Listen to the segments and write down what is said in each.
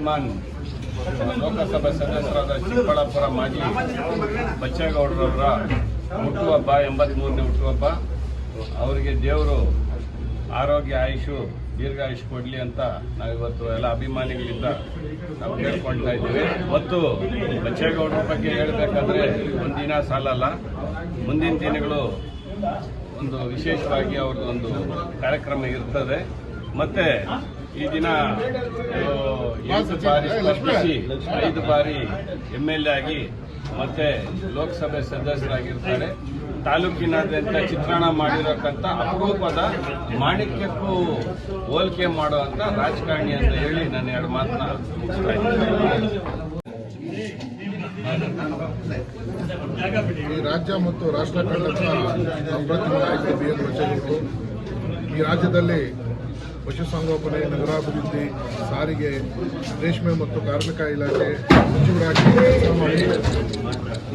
ಶ್ರೀಮಾನ್ ಲೋಕಸಭಾ ಸದಸ್ಯರಾದ ಚಿಕ್ಕಬಳ್ಳಾಪುರ ಮಾಜಿ ಬಚ್ಚೇಗೌಡರವರ ಹುಟ್ಟುಹಬ್ಬ ಎಂಬತ್ಮೂರನೇ ಹುಟ್ಟುಹಬ್ಬ ಅವರಿಗೆ ದೇವರು ಆರೋಗ್ಯ, ಆಯುಷು, ದೀರ್ಘಾಯುಷ್ ಕೊಡಲಿ ಅಂತ ನಾವಿವತ್ತು ಎಲ್ಲ ಅಭಿಮಾನಿಗಳಿಂದ ನಾವು ಕೇಳ್ಕೊಳ್ತಾ ಇದ್ದೀವಿ. ಮತ್ತು ಬಚ್ಚೇಗೌಡರ ಬಗ್ಗೆ ಹೇಳಬೇಕಂದ್ರೆ ಒಂದಿನ ಸಾಲಲ್ಲ. ಮುಂದಿನ ದಿನಗಳು ಒಂದು ವಿಶೇಷವಾಗಿ ಅವ್ರದ್ದು ಒಂದು ಕಾರ್ಯಕ್ರಮ ಇರ್ತದೆ. ಮತ್ತೆ ಈ ದಿನ ಎಂಟು ಬಾರಿ ಸ್ಪರ್ಧಿಸಿ ಐದು ಬಾರಿ ಎಂ ಎಲ್ ಎ ಆಗಿ ಮತ್ತೆ ಲೋಕಸಭೆ ಸದಸ್ಯರಾಗಿರ್ತಾರೆ. ತಾಲೂಕಿನಾದ್ಯಂತ ಚಿತ್ರಣ ಮಾಡಿರಕ್ಕಂಥ ಅಪರೂಪದ ಮಾಣಿಕ್ಯಕ್ಕೂ ಹೋಲಿಕೆ ಮಾಡುವಂಥ ರಾಜಕಾರಣಿ ಅಂತ ಹೇಳಿ ನಾನು ಎರಡು ಮಾತನ್ನ ಈ ರಾಜ್ಯ ಮತ್ತು ರಾಷ್ಟ್ರ ನಾಯಕರು ಬಿ ಈ ರಾಜ್ಯದಲ್ಲಿ ಪಶುಸಂಗೋಪನೆ, ನಗರಾಭಿವೃದ್ಧಿ, ಸಾರಿಗೆ, ರೇಷ್ಮೆ ಮತ್ತು ಕಾರ್ಮಿಕ ಇಲಾಖೆ ಸಚಿವರಾಗಿ ಕೆಲಸ ಮಾಡಿ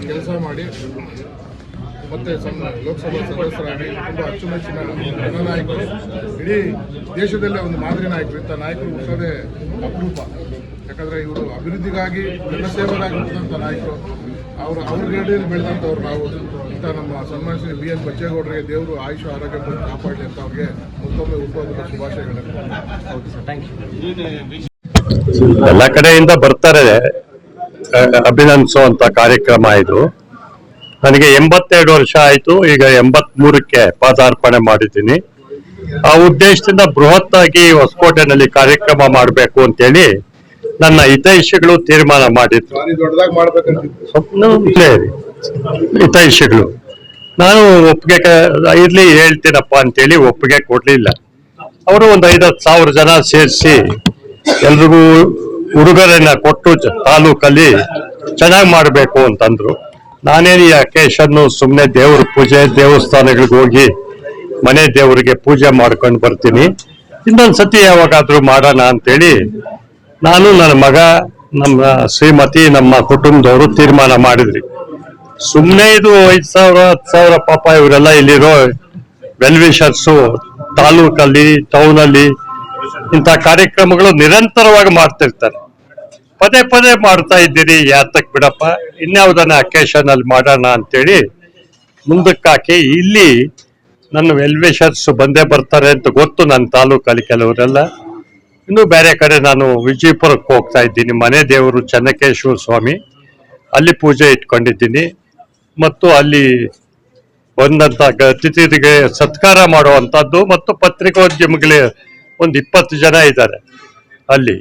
ಕೆಲಸ ಮಾಡಿ ಮತ್ತೆ ಸಣ್ಣ ಲೋಕಸಭಾ ಸದಸ್ಯರಾಗಿ ತುಂಬ ಅಚ್ಚುಮೆಚ್ಚಿನ ಜನನಾಯಕರು. ಇಡೀ ದೇಶದಲ್ಲೇ ಒಂದು ಮಾದರಿ ನಾಯಕರು. ಇಂಥ ನಾಯಕರು ಹುಟ್ಟೋದೇ ಅಪರೂಪ. ಯಾಕಂದರೆ ಇವರು ಅಭಿವೃದ್ಧಿಗಾಗಿ ಜನಸೇವೆಗಾಗಿ ಹುಟ್ಟಿದಂಥ ನಾಯಕರು. ಅವರು ಅವ್ರ ಗಡಿಯಲ್ಲಿ ಬೆಳೆದಂಥವ್ರು ನಾವು. ಇಂಥ ನಮ್ಮ ಸನ್ಮಾನಿಸಿದ ಬಿ ಎನ್ ಬಚ್ಚೇಗೌಡರಿಗೆ ದೇವರು ಆಯುಷ, ಆರೋಗ್ಯ ಕಾಪಾಡಲಿ ಅಂತ ಅವ್ರಿಗೆ ಮತ್ತೊಮ್ಮೆ ಹುಟ್ಟುಹಬ್ಬದ ಶುಭಾಶಯಗಳನ್ನು ನೀನು ವಿಶ್- ಎಲ್ಲ ಕಡೆಯಿಂದ ಬರ್ತಾರೆ ಅಭಿನಂದಿಸುವಂತ ಕಾರ್ಯಕ್ರಮ ಇದು. ನನಗೆ ಎಂಬತ್ತೆರಡು ವರ್ಷ ಆಯ್ತು ಈಗ ಎಂಬತ್ ಮೂರಕ್ಕೆ ಪಾದಾರ್ಪಣೆ ಮಾಡಿದ್ದೀನಿ. ಆ ಉದ್ದೇಶದಿಂದ ಬೃಹತ್ ಆಗಿ ಹೊಸಕೋಟೆನಲ್ಲಿ ಕಾರ್ಯಕ್ರಮ ಮಾಡಬೇಕು ಅಂತೇಳಿ ನನ್ನ ಹಿತೈಷಿಗಳು ತೀರ್ಮಾನ ಮಾಡಿದ್ರು. ಹಿತೈಷಿಗಳು. ನಾನು ಒಪ್ಪಿಗೆ ಇರ್ಲಿ, ಹೇಳ್ತೀನಪ್ಪ ಅಂತೇಳಿ ಒಪ್ಪಿಗೆ ಕೊಡ್ಲಿಲ್ಲ. ಅವರು ಒಂದು ಐದತ್ತು ಸಾವಿರ ಜನ ಸೇರಿಸಿ ಎಲ್ರಿಗೂ ಉಡುಗೊರೆನ ಕೊಟ್ಟು ತಾಲೂಕಲ್ಲಿ ಚೆನ್ನಾಗಿ ಮಾಡಬೇಕು ಅಂತಂದ್ರು. ನಾನೇನು ಈ ಅಕೇಶನ್ನು ಸುಮ್ಮನೆ ದೇವ್ರ ಪೂಜೆ, ದೇವಸ್ಥಾನಗಳಿಗೆ ಹೋಗಿ ಮನೆ ದೇವರಿಗೆ ಪೂಜೆ ಮಾಡ್ಕೊಂಡು ಬರ್ತೀನಿ. ಇನ್ನೊಂದ್ಸತಿ ಯಾವಾಗಾದ್ರೂ ಮಾಡೋಣ ಅಂತೇಳಿ ನಾನು ನನ್ನ ಮಗ, ನಮ್ಮ ಶ್ರೀಮತಿ, ನಮ್ಮ ಕುಟುಂಬದವರು ತೀರ್ಮಾನ ಮಾಡಿದ್ರಿ. ಸುಮ್ಮನೆ ಇದು ಐದ್ ಸಾವಿರ, ಹತ್ತು ಸಾವಿರ ಪಾಪ ಇವರೆಲ್ಲ ಇಲ್ಲಿರೋ ವೆಲ್ವಿಷರ್ಸು ತಾಲೂಕಲ್ಲಿ ಟೌನಲ್ಲಿ ಇಂಥ ಕಾರ್ಯಕ್ರಮಗಳು ನಿರಂತರವಾಗಿ ಮಾಡ್ತಿರ್ತಾರೆ. ಪದೇ ಪದೇ ಮಾಡ್ತಾ ಇದ್ದೀರಿ, ಯಾತಕ್ ಬಿಡಪ್ಪ? ಇನ್ಯಾವುದನ್ನ ಅಕೇಶನ್ ಅಲ್ಲಿ ಮಾಡೋಣ ಅಂತೇಳಿ ಮುಂದಕ್ಕಾಕಿ ಇಲ್ಲಿ ನನ್ನ ವೆಲ್ವಿಷರ್ಸ್ ಬಂದೇ ಬರ್ತಾರೆ ಅಂತ ಗೊತ್ತು ನನ್ನ ತಾಲೂಕಲ್ಲಿ ಕೆಲವರೆಲ್ಲ. ಇನ್ನು ಬೇರೆ ಕಡೆ ನಾನು ವಿಜಯಪುರಕ್ಕೆ ಹೋಗ್ತಾ ಇದ್ದೀನಿ, ಮನೆ ದೇವರು ಚೆನ್ನಕೇಶ್ವರ ಸ್ವಾಮಿ. ಅಲ್ಲಿ ಪೂಜೆ ಇಟ್ಕೊಂಡಿದ್ದೀನಿ. ಮತ್ತು ಅಲ್ಲಿ ಬಂದಂತ ಅತಿಥಿಗೆ ಸತ್ಕಾರ ಮಾಡುವಂತದ್ದು ಮತ್ತು ಪತ್ರಿಕೋದ್ಯಮಗಳೇ ಒಂದು ಇಪ್ಪತ್ತು ಜನ ಇದ್ದಾರೆ. ಅಲ್ಲಿ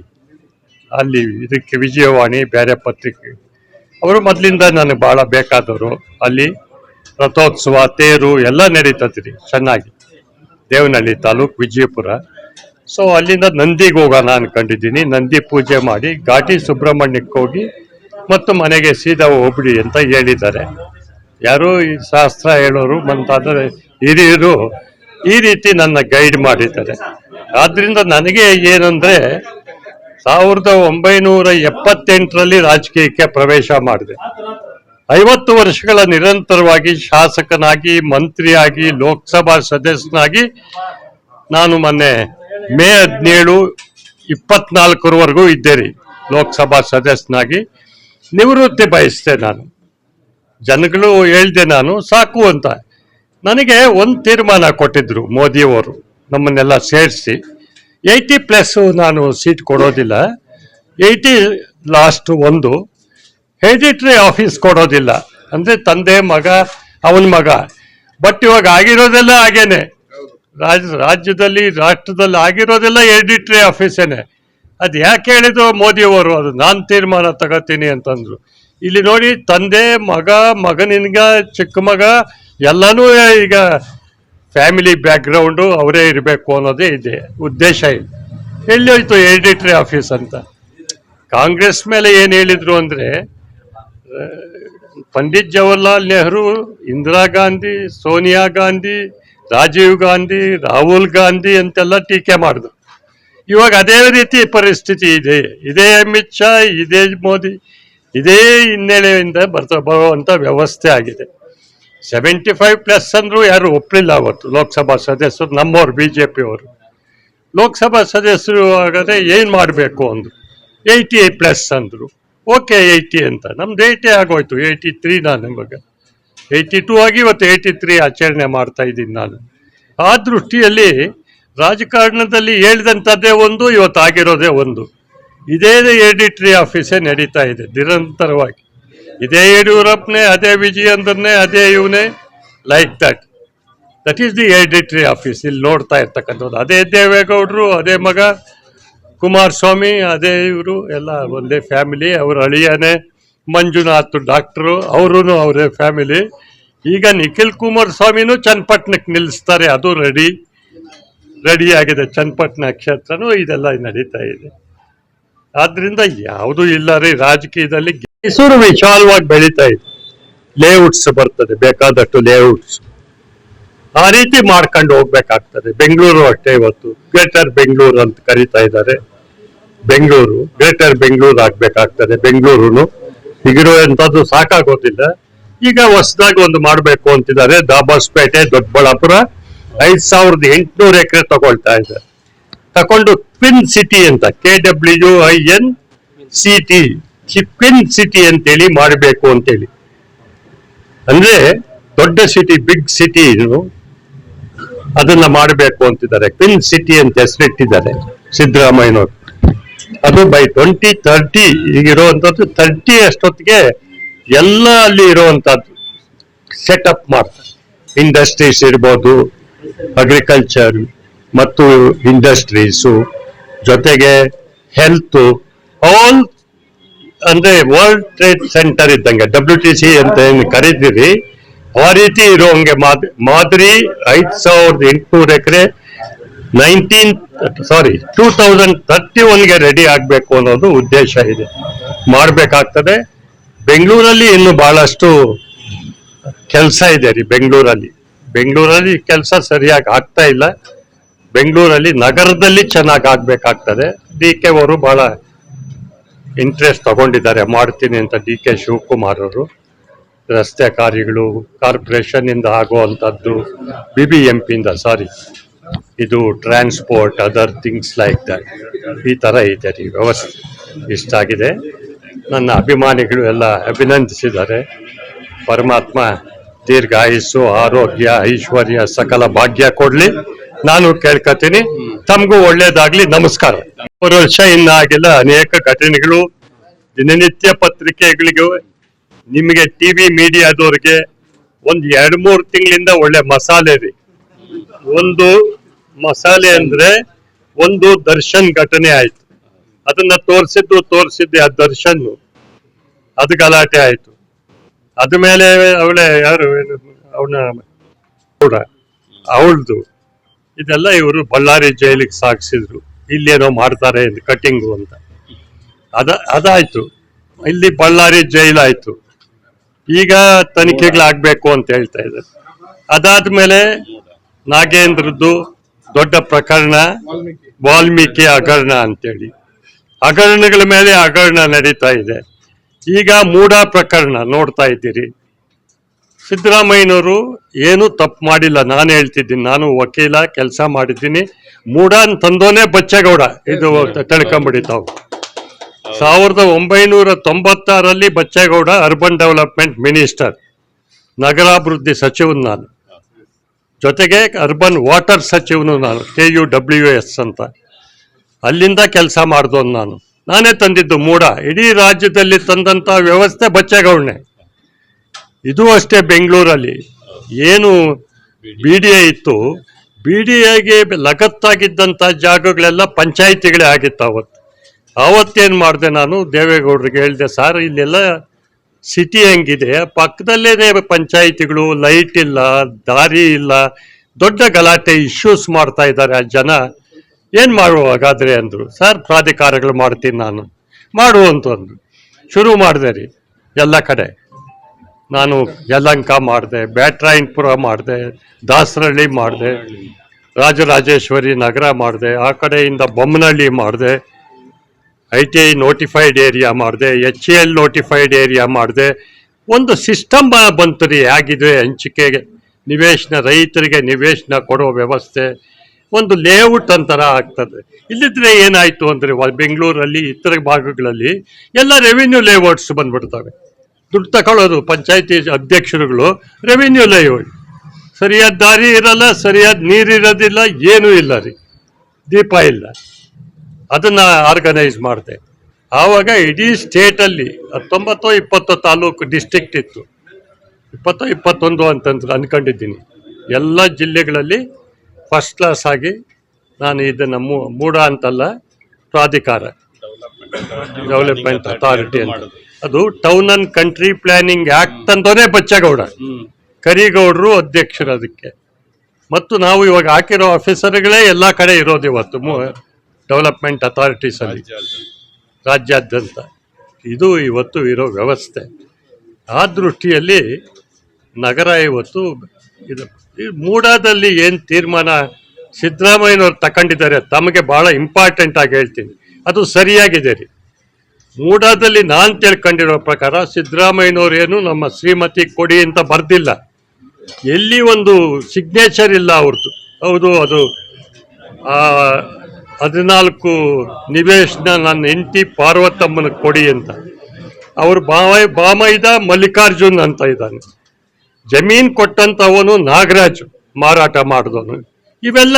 ಅಲ್ಲಿ ಇದಕ್ಕೆ ವಿಜಯವಾಣಿ ಬೇರೆ ಪತ್ರಿಕೆ. ಅವರು ಮೊದಲಿಂದ ನನಗೆ ಬಹಳ ಬೇಕಾದವರು. ಅಲ್ಲಿ ರಥೋತ್ಸವ, ತೇರು ಎಲ್ಲ ನಡೀತದ್ರಿ ಚೆನ್ನಾಗಿ. ದೇವನಹಳ್ಳಿ ತಾಲೂಕು ವಿಜಯಪುರ. ಸೊ ಅಲ್ಲಿಂದ ನಂದಿಗೆ ಹೋಗೋಣ ಅನ್ಕೊಂಡಿದ್ದೀನಿ. ನಂದಿ ಪೂಜೆ ಮಾಡಿ ಘಾಟಿ ಸುಬ್ರಹ್ಮಣ್ಯಕ್ಕೆ ಹೋಗಿ ಮತ್ತು ಮನೆಗೆ ಸೀದಾ ಹೋಗ್ಬಿಡಿ ಅಂತ ಹೇಳಿದ್ದಾರೆ. ಯಾರೋ ಈ ಶಾಸ್ತ್ರ ಹೇಳೋರು ಮಂತಾದರೆ ಹಿರಿಯರು ಈ ರೀತಿ ನನ್ನ ಗೈಡ್ ಮಾಡಿದ್ದಾರೆ. ಆದ್ದರಿಂದ ನನಗೆ ಏನಂದ್ರೆ ಸಾವಿರದ ಒಂಬೈನೂರ ಎಪ್ಪತ್ತೆಂಟರಲ್ಲಿ ರಾಜಕೀಯಕ್ಕೆ ಪ್ರವೇಶ ಮಾಡಿದೆ. ಐವತ್ತು ವರ್ಷಗಳ ನಿರಂತರವಾಗಿ ಶಾಸಕನಾಗಿ, ಮಂತ್ರಿಯಾಗಿ, ಲೋಕಸಭಾ ಸದಸ್ಯನಾಗಿ ನಾನು ಮೊನ್ನೆ ಮೇ ಹದಿನೇಳು ಇಪ್ಪತ್ನಾಲ್ಕರವರೆಗೂ ಇದ್ದೇರಿ ಲೋಕಸಭಾ ಸದಸ್ಯನಾಗಿ. ನಿವೃತ್ತಿ ಬಯಸ್ದೆ ನಾನು. ಜನಗಳು ಹೇಳ್ದೆ ನಾನು, ಸಾಕು ಅಂತ. ನನಗೆ ಒಂದು ತೀರ್ಮಾನ ಕೊಟ್ಟಿದ್ರು ಮೋದಿಯವರು, ನಮ್ಮನ್ನೆಲ್ಲ ಸೇರಿಸಿ. ಏಯ್ಟಿ ಪ್ಲಸ್ ನಾನು ಸೀಟ್ ಕೊಡೋದಿಲ್ಲ. ಏಯ್ಟಿ ಲಾಸ್ಟ್ ಒಂದು. ಹೆಡಿಟ್ರಿ ಆಫೀಸ್ ಕೊಡೋದಿಲ್ಲ. ಅಂದರೆ ತಂದೆ ಮಗ, ಅವನ ಮಗ. ಬಟ್ ಇವಾಗ ಆಗಿರೋದೆಲ್ಲ ಹಾಗೇನೆ. ರಾಜ, ರಾಜ್ಯದಲ್ಲಿ, ರಾಷ್ಟ್ರದಲ್ಲಿ ಆಗಿರೋದೆಲ್ಲ ಎಡಿಟ್ರಿ ಆಫೀಸೇನೆ. ಅದು ಯಾಕೆ ಹೇಳಿದ್ರು ಮೋದಿಯವರು, ಅದು ನಾನು ತೀರ್ಮಾನ ತಗೋತೀನಿ ಅಂತಂದ್ರು. ಇಲ್ಲಿ ನೋಡಿ ತಂದೆ, ಮಗ ಮಗನಿನ್ಗ ಚಿಕ್ಕ ಮಗ, ಎಲ್ಲನೂ ಈಗ ಫ್ಯಾಮಿಲಿ ಬ್ಯಾಕ್ಗ್ರೌಂಡು ಅವರೇ ಇರಬೇಕು ಅನ್ನೋದೇ ಇದೆ, ಉದ್ದೇಶ ಇದೆ. ಎಲ್ಲಿ ಹೋಯ್ತು ಎಡಿಟ್ರಿ ಆಫೀಸ್ ಅಂತ? ಕಾಂಗ್ರೆಸ್ ಮೇಲೆ ಏನು ಹೇಳಿದರು ಅಂದ್ರೆ, ಪಂಡಿತ್ ಜವಹರ್ಲಾಲ್ ನೆಹರು, ಇಂದಿರಾ ಗಾಂಧಿ, ಸೋನಿಯಾ ಗಾಂಧಿ, ರಾಜೀವ್ ಗಾಂಧಿ, ರಾಹುಲ್ ಗಾಂಧಿ ಅಂತೆಲ್ಲ ಟೀಕೆ ಮಾಡಿದ್ರು. ಇವಾಗ ಅದೇ ರೀತಿ ಪರಿಸ್ಥಿತಿ ಇದೆ. ಇದೇ ಅಮಿತ್ ಶಾ, ಇದೇ ಮೋದಿ ಇದೇ ಹಿನ್ನೆಲೆಯಿಂದ ಬರ್ತಾ ಬರುವಂಥ ವ್ಯವಸ್ಥೆ ಆಗಿದೆ. ಸೆವೆಂಟಿ ಫೈವ್ ಪ್ಲಸ್ ಅಂದರೂ ಯಾರು ಒಪ್ಪಲಿಲ್ಲ ಅವತ್ತು ಲೋಕಸಭಾ ಸದಸ್ಯರು, ನಮ್ಮವರು ಬಿ ಜೆ ಪಿಯವರು ಲೋಕಸಭಾ ಸದಸ್ಯರು ಆಗದೆ ಏನು ಮಾಡಬೇಕು ಅಂದರು. ಏಯ್ಟಿ ಪ್ಲಸ್ ಅಂದರು. ಓಕೆ ಏಯ್ಟಿ ಅಂತ. ನಮ್ದು ಏಯ್ಟಿ ಆಗೋಯ್ತು. ಏಯ್ಟಿ ತ್ರೀ ನಾನು ನಿಮಗೆ. ಏಯ್ಟಿ ಟೂ ಆಗಿ ಇವತ್ತು ಏಯ್ಟಿ ತ್ರೀ ಆಚರಣೆ ಮಾಡ್ತಾ ಇದ್ದೀನಿ ನಾನು. ಆ ದೃಷ್ಟಿಯಲ್ಲಿ ರಾಜಕಾರಣದಲ್ಲಿ ಹೇಳಿದಂಥದ್ದೇ ಒಂದು, ಇವತ್ತು ಆಗಿರೋದೇ ಒಂದು. ಇದೇ ಎಡಿಟ್ರಿ ಆಫೀಸೇ ನಡೀತಾ ಇದೆ, ನಿರಂತರವಾಗಿ. ಇದೇ ಯಡಿಯೂರಪ್ಪನೇ, ಅದೇ ವಿಜಯೇಂದ್ರನೇ, ಅದೇ ಇವನೇ like that that is the ಎಡಿಟ್ರಿ office, ಇಲ್ಲಿ ನೋಡ್ತಾ ಇರ್ತಕ್ಕಂಥದ್ದು. ಅದೇ ದೇವೇಗೌಡರು, ಅದೇ ಮಗ ಕುಮಾರಸ್ವಾಮಿ, ಅದೇ ಇವರು, ಎಲ್ಲ ಒಂದೇ ಫ್ಯಾಮಿಲಿ ಅವ್ರ ಅಳಿಯನೇ, ಮಂಜುನಾಥ್ ಡಾಕ್ಟ್ರು ಅವರೂ ಅವರೇ ಫ್ಯಾಮಿಲಿ ಈಗ ನಿಖಿಲ್ ಕುಮಾರಸ್ವಾಮಿನೂ ಚನ್ನಪಟ್ಟಣಕ್ಕೆ ನಿಲ್ಲಿಸ್ತಾರೆ, ಅದು ರೆಡಿ ರೆಡಿಯಾಗಿದೆ ಚನ್ನಪಟ್ಟಣ ಕ್ಷೇತ್ರನೂ ಇದೆಲ್ಲ ನಡೀತಾ ಇದೆ. ಆದ್ರಿಂದ ಯಾವುದೂ ಇಲ್ಲ ರೀ ರಾಜಕೀಯದಲ್ಲಿ ಮೈಸೂರು ವಿಶಾಲವಾಗಿ ಬೆಳೀತಾ ಇದೆ. ಲೇಔಟ್ಸ್ ಬರ್ತದೆ, ಬೇಕಾದಷ್ಟು ಲೇಔಟ್ಸ್. ಆ ರೀತಿ ಮಾಡ್ಕೊಂಡು ಹೋಗ್ಬೇಕಾಗ್ತದೆ. ಬೆಂಗಳೂರು ಅಷ್ಟೇ ಇವತ್ತು. ಗ್ರೇಟರ್ ಬೆಂಗಳೂರು ಅಂತ ಕರೀತಾ ಇದ್ದಾರೆ. ಬೆಂಗಳೂರು, ಗ್ರೇಟರ್ ಬೆಂಗಳೂರು ಆಗ್ಬೇಕಾಗ್ತದೆ ಈಗಿರೋ ಈಗಿರುವಂತದ್ದು ಸಾಕಾಗೋದಿಲ್ಲ. ಈಗ ಹೊಸದಾಗಿ ಒಂದು ಮಾಡಬೇಕು ಅಂತಿದ್ದಾರೆ. ದಾಬಾಸ್ಪೇಟೆ, ದೊಡ್ಡಬಳ್ಳಾಪುರ, ಐದ್ ಸಾವಿರದ ಎಂಟುನೂರು ಎಕರೆ ತಗೊಳ್ತಾ ಇದ್ದಾರೆ ತಕೊಂಡು ಟ್ವಿನ್ ಸಿಟಿ ಅಂತ K W I N C T pin city ಅಂತೇಳಿ ಮಾಡಬೇಕು ಅಂತೇಳಿ. ಅಂದ್ರೆ ದೊಡ್ಡ ಸಿಟಿ ಬಿಗ್ ಸಿಟಿ ಅದನ್ನ ಮಾಡಬೇಕು ಅಂತಿದ್ದಾರೆ. ಟ್ವಿನ್ ಸಿಟಿ ಅಂತ ಹೆಸರಿಟ್ಟಿದ್ದಾರೆ ಸಿದ್ದರಾಮಯ್ಯನವರು. ಅದು ಬೈ ಟ್ವೆಂಟಿ ತರ್ಟಿ ಈಗಿರುವಂತದ್ದು ತರ್ಟಿ ಅಷ್ಟೊತ್ತಿಗೆ ಎಲ್ಲ ಅಲ್ಲಿ ಇರುವಂತದ್ದು ಸೆಟಪ್ ಮಾಡ್ತಾರೆ. ಇಂಡಸ್ಟ್ರೀಸ್ ಇರ್ಬೋದು ಅಗ್ರಿಕಲ್ಚರ್ ಮತ್ತು ಇಂಡಸ್ಟ್ರೀಸು ಜೊತೆಗೆ ಹೆಲ್ತ್ ಆಲ್ ಅಂದ್ರೆ ವರ್ಲ್ಡ್ ಟ್ರೇಡ್ ಸೆಂಟರ್ ಇದ್ದಂಗೆ ಡಬ್ಲ್ಯೂ ಟಿ ಸಿ ಅಂತ ಏನು ಕರಿತೀರಿ, ಆ ರೀತಿ ಇರೋ ಹಂಗೆ ಮಾದರಿ ಐದು ಸಾವಿರದ ಎಂಟುನೂರು ಎಕರೆ nineteen sorry two thousand thirty ಒನ್ಗೆ ready ಆಗಬೇಕು ಅನ್ನೋದು ಉದ್ದೇಶ ಇದೆ. ಮಾಡಬೇಕಾಗ್ತದೆ. ಬೆಂಗಳೂರಲ್ಲಿ ಇನ್ನು ಬಹಳಷ್ಟು ಕೆಲಸ ಇದೆ ರೀ, ಬೆಂಗಳೂರಲ್ಲಿ. ಬೆಂಗಳೂರಲ್ಲಿ ಕೆಲಸ ಸರಿಯಾಗಿ ಆಗ್ತಾ ಇಲ್ಲ. ಬೆಂಗಳೂರಲ್ಲಿ ನಗರದಲ್ಲಿ ಚೆನ್ನಾಗಿ ಆಗ್ಬೇಕಾಗ್ತದೆ. ಡಿ ಕೆ ಅವರು ಬಹಳ ಇಂಟ್ರೆಸ್ಟ್ ತಗೊಂಡಿದ್ದಾರೆ. ಮಾಡ್ತೀನಿ ಅಂತ ಡಿ ಕೆ ಶಿವಕುಮಾರ್ ಅವರು. ರಸ್ತೆ ಕಾರ್ಯಗಳು ಕಾರ್ಪೊರೇಷನ್ ಇಂದ ಆಗುವಂಥದ್ದು ಬಿ ಬಿ ಎಂ ಪಿಯಿಂದ ಸಾರಿ ಇದು transport other things like that ಈ ಥರ ಇದೆ. ರೀ ವ್ಯವಸ್ಥೆ ಇಷ್ಟಾಗಿದೆ ನನ್ನ ಅಭಿಮಾನಿಗಳು ಎಲ್ಲ ಅಭಿನಂದಿಸಿದ್ದಾರೆ. ಪರಮಾತ್ಮ ದೀರ್ಘಾಯಿಸು ಆರೋಗ್ಯ, ಐಶ್ವರ್ಯ, ಸಕಲ ಭಾಗ್ಯ ಕೊಡ್ಲಿ. ನಾನು ಕೇಳ್ಕೊತೀನಿ. ತಮಗೂ ಒಳ್ಳೇದಾಗ್ಲಿ. ನಮಸ್ಕಾರ. ಮೂರು ವರ್ಷ ಇನ್ನಾಗಿಲ್ಲ. ಅನೇಕ ಘಟನೆಗಳು, ದಿನನಿತ್ಯ ಪತ್ರಿಕೆಗಳಿಗೆ, ನಿಮಗೆ ಟಿವಿ ಮೀಡಿಯಾದವ್ರಿಗೆ ಒಂದು ಎರಡು ಮೂರು ತಿಂಗಳಿಂದ ಒಳ್ಳೆ ಮಸಾಲೆ ರೀ. ಒಂದು ಮಸಾಲೆ ಅಂದ್ರೆ ಒಂದು ದರ್ಶನ್ ಘಟನೆ ಆಯ್ತು. ಅದನ್ನ ತೋರಿಸಿದ್ದು ತೋರಿಸಿದ್ದೆ ಆ ದರ್ಶನ್ ಅದು ಗಲಾಟೆ ಆಯ್ತು. ಅದ ಮೇಲೆ ಅವಳೆ ಯಾರು, ಅವನ ಕೂಡ, ಅವಳದು. ಇದೆಲ್ಲ ಇವರು ಬಳ್ಳಾರಿ ಜೈಲಿಗೆ ಸಾಗಿಸಿದ್ರು ಇಲ್ಲೇನೋ ಮಾಡ್ತಾರೆ ಕಟಿಂಗು ಅಂತ. ಅದ, ಅದಾಯ್ತು. ಇಲ್ಲಿ ಬಳ್ಳಾರಿ ಜೈಲಾಯ್ತು ಈಗ ತನಿಖೆಗಳಾಗಬೇಕು ಅಂತ ಹೇಳ್ತಾ ಇದ್ದಾರೆ. ಅದಾದ್ಮೇಲೆ ನಾಗೇಂದ್ರದ್ದು ದೊಡ್ಡ ಪ್ರಕರಣ ವಾಲ್ಮೀಕಿ ಹಗರಣ ಅಂತೇಳಿ. ಹಗರಣಗಳ ಮೇಲೆ ಹಗರಣ ನಡೀತಾ ಇದೆ. ಈಗ ಮೂಡ ಪ್ರಕರಣ ನೋಡ್ತಾ ಇದ್ದೀರಿ. ಸಿದ್ದರಾಮಯ್ಯನವರು ಏನು ತಪ್ಪು ಮಾಡಿಲ್ಲ. ನಾನು ಹೇಳ್ತಿದ್ದೀನಿ. ನಾನು ವಕೀಲ, ಕೆಲಸ ಮಾಡಿದ್ದೀನಿ. ಮೂಡನ್ ತಂದೋನೇ ಬಚ್ಚೇಗೌಡ. ಇದು ತಿಳ್ಕೊಂಬಿಡಿ ತಾವು ಸಾವಿರದ ಒಂಬೈನೂರ ತೊಂಬತ್ತಾರಲ್ಲಿ ಬಚ್ಚೇಗೌಡ ಅರ್ಬನ್ ಡೆವಲಪ್ಮೆಂಟ್ ಮಿನಿಸ್ಟರ್. ನಗರಾಭಿವೃದ್ಧಿ ಸಚಿವನು ನಾನು. ಜೊತೆಗೆ ಅರ್ಬನ್ ವಾಟರ್ ಸಚಿವನು ನಾನು ಕೆ ಯು ಡಬ್ಲ್ಯೂ ಎಸ್ ಅಂತ. ಅಲ್ಲಿಂದ ಕೆಲಸ ಮಾಡಿದವನು ನಾನು. ನಾನೇ ತಂದಿದ್ದು ಮೂಡ. ಇಡೀ ರಾಜ್ಯದಲ್ಲಿ ತಂದಂತ ವ್ಯವಸ್ಥೆ ಬಚ್ಚೇಗೌಡನೆ. ಇದು ಅಷ್ಟೇ ಬೆಂಗಳೂರಲ್ಲಿ. ಏನು ಬಿ ಡಿ ಎ ಇತ್ತು. ಬಿ ಡಿ ಎಗೆ ಲಗತ್ತಾಗಿದ್ದಂಥ ಜಾಗಗಳೆಲ್ಲ ಪಂಚಾಯಿತಿಗಳೇ ಆಗಿತ್ತು ಅವತ್ತು. ಆವತ್ತೇನು ಮಾಡಿದೆ ನಾನು, ದೇವೇಗೌಡರಿಗೆ ಹೇಳಿದೆ, ಸರ್, ಇಲ್ಲೆಲ್ಲ ಸಿಟಿ ಹೆಂಗಿದೆ? ಪಕ್ಕದಲ್ಲೇ ಪಂಚಾಯಿತಿಗಳು ಲೈಟ್ ಇಲ್ಲ, ದಾರಿ ಇಲ್ಲ, ದೊಡ್ಡ ಗಲಾಟೆ ಇಶ್ಯೂಸ್ ಮಾಡ್ತಾ ಇದ್ದಾರೆ ಆ ಜನ. ಏನು ಮಾಡುವ ಹಾಗಾದ್ರೆ? ಅಂದರು. ಸರ್, ಪ್ರಾಧಿಕಾರಗಳು ಮಾಡ್ತೀನಿ ನಾನು. ಮಾಡು ಅಂತ ಅಂದ್ರು. ಶುರು ಮಾಡಿದೆ ರೀ, ಎಲ್ಲ ಕಡೆ. ನಾನು ಯಲಂಕ ಮಾಡಿದೆ, ಬ್ಯಾಟ್ರಾಯನ್ಪುರ ಮಾಡಿದೆ ದಾಸರಳ್ಳಿ ಮಾಡಿದೆ, ರಾಜರಾಜೇಶ್ವರಿ ನಗರ ಮಾಡಿದೆ, ಆ ಕಡೆಯಿಂದ ಬೊಮ್ಮನಹಳ್ಳಿ ಮಾಡಿದೆ, I T I notified area ಮಾಡಿದೆ, ಎಚ್ ಎಲ್ ನೋಟಿಫೈಡ್ ಏರಿಯಾ ಮಾಡಿದೆ. ಒಂದು ಸಿಸ್ಟಮ್ ಬಂತು ರೀ ಆಗಿದೆ ಹಂಚಿಕೆಗೆ, ನಿವೇಶನ, ರೈತರಿಗೆ ನಿವೇಶನ ಕೊಡೋ ವ್ಯವಸ್ಥೆ, ಒಂದು ಲೇಔಟ್ ಅಂತರ ಆಗ್ತದೆ. ಇಲ್ಲಿದ್ರೆ ಏನಾಯ್ತು ಅಂದರೆ ಬೆಂಗಳೂರಲ್ಲಿ, ಇತರ ಭಾಗಗಳಲ್ಲಿ ಎಲ್ಲ ರೆವಿನ್ಯೂ ಲೇಔಟ್ಸ್ ಬಂದ್ಬಿಡ್ತವೆ. ದುಡ್ಡು ತಗೊಳ್ಳೋದು ಪಂಚಾಯತಿ ಅಧ್ಯಕ್ಷರುಗಳು ರೆವಿನ್ಯೂ ಲೇಔಟ್ ಸರಿಯಾದ ದಾರಿ ಇರಲ್ಲ ಸರಿಯಾದ ನೀರಿರೋದಿಲ್ಲ ಏನೂ ಇಲ್ಲ ರೀ. ದೀಪ ಇಲ್ಲ. ಅದನ್ನು ಆರ್ಗನೈಸ್ ಮಾಡಿದೆ. ಆವಾಗ ಇಡೀ ಸ್ಟೇಟಲ್ಲಿ ಹತ್ತೊಂಬತ್ತು ಇಪ್ಪತ್ತು ತಾಲೂಕು ಡಿಸ್ಟ್ರಿಕ್ಟ್ ಇತ್ತು. ಇಪ್ಪತ್ತು ಇಪ್ಪತ್ತೊಂದು ಅಂತಂದ್ರೆ ಅನ್ಕೊಂಡಿದ್ದೀನಿ. ಎಲ್ಲ ಜಿಲ್ಲೆಗಳಲ್ಲಿ ಫಸ್ಟ್ ಕ್ಲಾಸ್ ಆಗಿ ನಾನು ಇದನ್ನು ಮೂ- ಮೂಡ ಅಂತಲ್ಲ ಪ್ರಾಧಿಕಾರ. ಡೆವಲಪ್ಮೆಂಟ್ ಅಥಾರಿಟಿ ಅಂತ. ಅದು town and country planning act ಅಂತಾನೆ ಬಚ್ಚಗೌಡ. ಕರಿಗೌಡರು ಅಧ್ಯಕ್ಷರು ಅದಕ್ಕೆ. ಮತ್ತು ನಾವು ಇವಾಗ ಹಾಕಿರೋ ಆಫೀಸರ್ಗಳೇ ಎಲ್ಲ ಕಡೆ ಇರೋದು ಇವತ್ತು ಡೆವಲಪ್ಮೆಂಟ್ ಅಥಾರಿಟೀಸ್ ಅಲ್ಲಿ. ರಾಜ್ಯಾದ್ಯಂತ. ಇದು ಇವತ್ತು ಇರೋ ವ್ಯವಸ್ಥೆ. ಆ ದೃಷ್ಟಿಯಲ್ಲಿ ನಗರ ಇವತ್ತು ಇದು ಈ ಮೂಡಾದಲ್ಲಿ ಏನು ತೀರ್ಮಾನ ಸಿದ್ದರಾಮಯ್ಯನವ್ರು ತಗೊಂಡಿದ್ದಾರೆ ತಮಗೆ ಬಹಳ ಇಂಪಾರ್ಟೆಂಟ್ ಆಗಿ ಹೇಳ್ತೀನಿ. ಅದು ಸರಿಯಾಗಿದೆ ರೀ. ಮೂಡಾದಲ್ಲಿ ನಾನು ತಿಳ್ಕೊಂಡಿರೋ ಪ್ರಕಾರ ಸಿದ್ದರಾಮಯ್ಯನವ್ರು ಏನು ನಮ್ಮ ಶ್ರೀಮತಿ ಕೊಡಿ ಅಂತ ಬರ್ದಿಲ್ಲ. ಎಲ್ಲಿ ಒಂದು ಸಿಗ್ನೇಚರ್ ಇಲ್ಲ ಅವ್ರದ್ದು ಹೌದು ಅದು ಆ, ಹದಿನಾಲ್ಕು ನಿವೇಶನ ನನ್ನ ಹೆಂಡತಿ ಪಾರ್ವತಮ್ಮನ ಕೊಡಿ ಅಂತ. ಅವರು ಬಾಮ ಬಾಮೈದ ಮಲ್ಲಿಕಾರ್ಜುನ್ ಅಂತ ಇದ್ದಾನೆ. ಜಮೀನ್ ಕೊಟ್ಟಂತವನು ನಾಗರಾಜ್ ಮಾರಾಟ ಮಾಡಿದವನು. ಇವೆಲ್ಲ